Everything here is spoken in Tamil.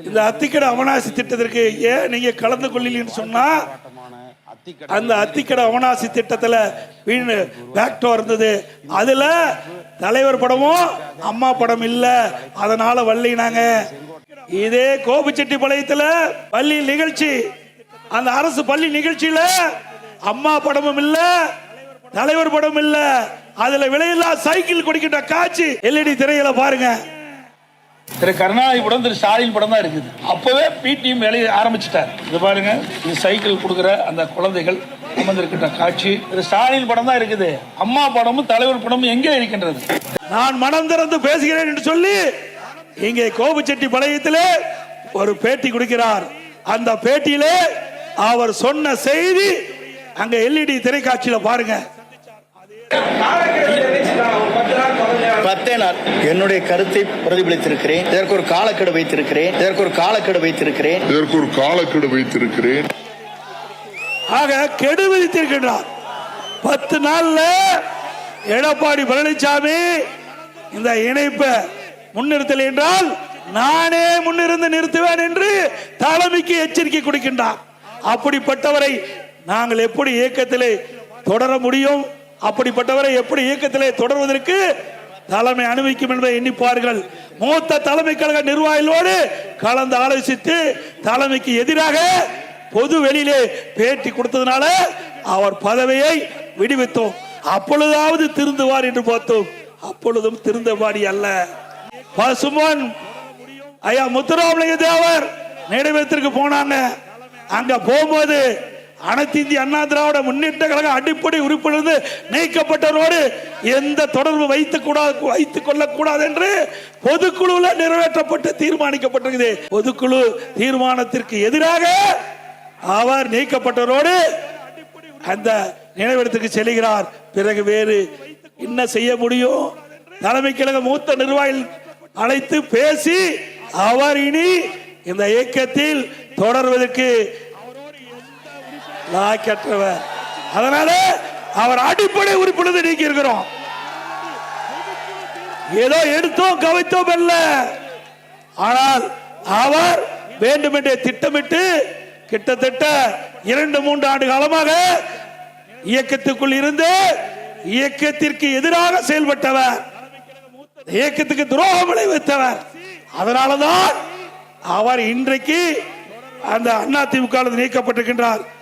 இந்த அத்திக்கடை அவனாசி திட்டத்திற்கு ஏன் நீங்க கலந்து கொள்ளலன்னு சொன்னா அந்த அத்திக்கடை அவனாசி திட்டத்துல வீண் பேக்டோ இருந்தது. அதுல தலைவர் படமும் அம்மா படம் இல்ல. அதனால வள்ளினாங்க. இதே கோபிச்செட்டிப்பாளையத்துல பள்ளி நிகழ்ச்சி அந்த அரசு பள்ளி நிகழ்ச்சியில அம்மா படமும் இல்ல தலைவர் படம் இல்ல. அதுல விலையில்லா சைக்கிள் குடிக்கின்ற காட்சி எல்இடி திரையில பாருங்க. திரு கருணாநிதி படம் திரு ஸ்டாலின் படம் தான் இருக்குது. அப்பவே பிடிஎம் வேலையை ஆரம்பிச்சிட்டார். இது பாருங்க இது சைக்கிள் கொடுக்குற அந்த குழந்தைகள் அமர்ந்திருக்கின்ற காட்சி. திரு ஸ்டாலின் படம் தான் இருக்குது. அம்மா படமும் தலைவர் படமும் எங்கே இருக்கின்றது? நான் மனம் திறந்து பேசுகிறேன் என்று சொல்லி இங்கே கோபுச்செட்டி பாளையத்திலே ஒரு பேட்டி கொடுக்கிறார். அந்த பேட்டியிலே அவர் சொன்ன செய்தி அங்க எல்இடி திரைக்காட்சியில பாருங்க. பத்தே நாள் என்னுடைய கருத்தை பிரதிபலித்திருக்கிறேன். இதற்கு ஒரு காலக்கெடு வைத்திருக்கிறேன். இதற்கு ஒரு காலக்கெடு வைத்திருக்கிறேன். இதற்கு ஒரு காலக்கெடு வைத்திருக்கிறேன். ஆக கெடு விதித்திருக்கின்றார். பத்து நாள்ல எடப்பாடி பழனிசாமி இந்த இணைப்பை முன்னிறுத்தல் என்றால் நானே முன்னிருந்து நிறுத்துவேன் என்று தலைமைக்கு எச்சரிக்கை கொடுக்கின்றார். அப்படிப்பட்டவரை நாங்கள் எப்படி இயக்கத்திலே தொடர முடியும்? அப்படிப்பட்டவரை எப்படி இயக்கத்திலே தொடர்வதற்கு தலைமை அனுமதிக்கும் என்பதை எண்ணிப்பார்கள் மூத்த தலைமை கழக நிர்வாகிகளோடு கலந்து ஆலோசித்து தலைமைக்கு எதிராக பொது வெளியிலே பேட்டி கொடுத்ததுனால அவர் பதவியை விடுவித்தோம். அப்பொழுதாவது திருந்துவார் என்று பார்த்தோம். அப்பொழுதும் திருந்தபாடி அல்ல. பசுமன் ஐயா முத்துராமலிங்க தேவர் நினைவகத்திற்கு போனாங்க. அங்க போகும்போது அனைத்து இந்திய அண்ணா திராவிட முன்னேற்ற கழக அடிப்படை உறுப்பிலிருந்து நீக்கப்பட்டவரோடு எந்த தொடர்பு வைத்துக் கூடாது வைத்துக் கொள்ளக்கூடாது என்று பொதுக்குழுவில் நிறைவேற்றப்பட்டு தீர்மானிக்கப்பட்டிருக்குது. பொதுக்குழு தீர்மானத்திற்கு எதிராக அவர் நீக்கப்பட்டவரோடு அந்த நினைவிடத்துக்கு செல்கிறார். பிறகு வேறு என்ன செய்ய முடியும்? தலைமை கழக மூத்த நிர்வாகிகள் அழைத்து பேசி அவர் இனி இந்த இயக்கத்தில் தொடர்வதற்கு லாக்கற்றவர் அதனால அவர் அடிப்படை உறுப்பினர் நீக்கி இருக்கிறோம். ஏதோ எடுத்தோம் கவித்தோம் அல்ல. ஆனால் அவர் வேண்டுமென்றே திட்டமிட்டு கிட்டத்தட்ட இரண்டு மூன்று ஆண்டு காலமாக இயக்கத்துக்குள் இருந்து இயக்கத்திற்கு எதிராக செயல்பட்டவர். இயக்கத்துக்கு துரோகம் விளைவித்தவர். அதனாலதான் அவர் இன்றைக்கு அந்த அதிமுக நீக்கப்பட்டிருக்கின்றார்.